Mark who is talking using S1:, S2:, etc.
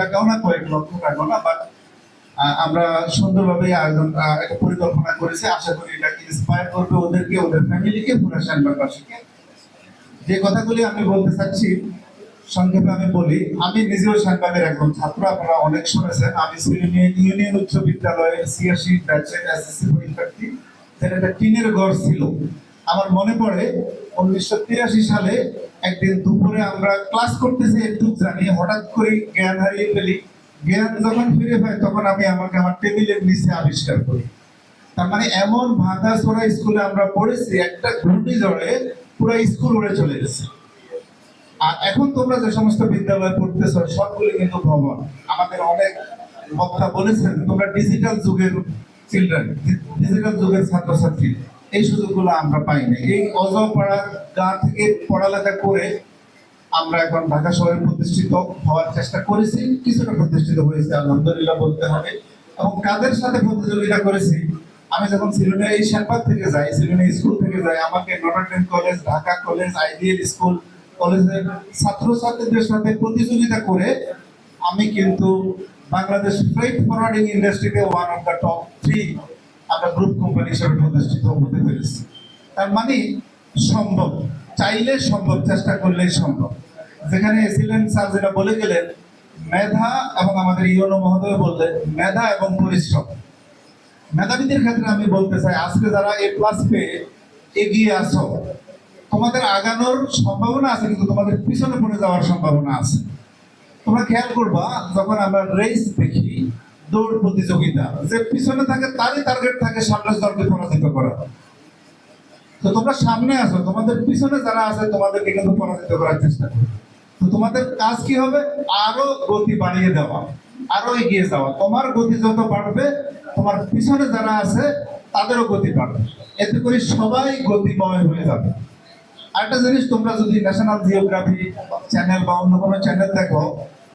S1: টাকাও না, কয়েক লক্ষ টাকাও না বাট আমরা সুন্দরভাবে আয়োজন একটা পরিকল্পনা করেছি। আশা করি এটা ইন্সপায়ার করবে ওদেরকে, ওদের ফ্যামিলিকে পুরো শ্যানবাগবাসীকে যে কথাগুলি আমি বলতে চাচ্ছি, সংক্ষেপে আমি বলি, আমি নিজেও শ্যানবাগের একজন ছাত্র, আপনারা অনেক শুনেছেন। আমি সিউনিয়ন ইউনিয়ন উচ্চ বিদ্যালয়ের সিএসসি ব্যাচের এসএসসি পরীক্ষার্থী। যেটা একটা টিনের ঘর ছিল। আমার মনে পড়ে উনিশশো তিরাশি সালে একদিন দুপুরে আমরা ক্লাস করতেছি একটু জানি হঠাৎ করে জ্ঞান হারিয়ে ফেলি। জ্ঞান যখন ফিরে পাই তখন আমি আমাকে আমার টেবিলের নিচে আবিষ্কার করি। তার মানে এমন ভাঙা চোরা স্কুলে আমরা পড়েছি, একটা ঘূর্ণিঝড়ে পুরো স্কুল উড়ে চলে গেছে। আর এখন তোমরা যে সমস্ত বিদ্যালয়ে পড়তেছ, সবগুলি কিন্তু ভবন। আমাদের অনেক বক্তা বলেছেন, তোমরা ডিজিটাল যুগের চিলড্রেন ডিজিটাল যুগের ছাত্রছাত্রী। এই সুযোগগুলো আমরা পাই না এই অজপাড়া গা থেকে পড়ালেখা করে আমরা এখন ঢাকা শহরে প্রতিষ্ঠিত হওয়ার চেষ্টা করেছি। কিছুটা প্রতিষ্ঠিত হয়েছে, আলহামদুলিল্লাহ বলতে হবে। এবং কাদের সাথে প্রতিযোগিতা করেছি? আমি যখন সিলোনিয়া এই শ্যানবাগ থেকে যাই, সিলোনিয়া স্কুল থেকে যাই, আমাকে Notre Dame college Dhaka college IDL school কলেজের ছাত্রছাত্রীদের সাথে প্রতিযোগিতা করে আমি কিন্তু বাংলাদেশ ফ্রেট ফরওয়ার্ডিং ইন্ডাস্ট্রিতে one of the top three আমরা গ্রুপ কোম্পানি হিসেবে প্রতিষ্ঠিত হতে পেরেছি। তার মানে সম্ভব। চাইলে সম্ভব, চেষ্টা করলেই সম্ভব। যেখানে এসিলেন স্যার যেটা বলে গেলেন, মেধা এবং আমাদের ইউনো মহোদয় বললেন, মেধা এবং পরিশ্রম। মেধাবীদের ক্ষেত্রে আমি বলতে চাই, আজকে যারা এ প্লাস পেয়ে এগিয়ে আসো তোমাদের আগানোর সম্ভাবনা আছে, কিন্তু তোমাদের পিছনে পড়ে যাওয়ার সম্ভাবনা আছে। তোমরা খেয়াল করবা, যখন আমরা রেস দেখি দৌড় প্রতিযোগিতা। যে পিছনে থাকে, তারই টার্গেট থাকে সামনের দলকে পরাজিত করা। তো তোমরা সামনে আসো তোমাদের পিছনে যারা আছে, তোমাদেরকে কিন্তু পরাজিত করার চেষ্টা করো তো তোমাদের কাজ কি হবে? আরও গতি বাড়িয়ে দেওয়া, আরও এগিয়ে যাওয়া। তোমার গতি যত বাড়বে, তোমার পিছনে যারা আছে, তাদেরও গতি বাড়বে। এতে করে সবাই গতিময় হয়ে যাবে। আরেকটা জিনিস, তোমরা যদি ন্যাশনাল জিওগ্রাফি চ্যানেল বা অন্য কোনো চ্যানেল দেখো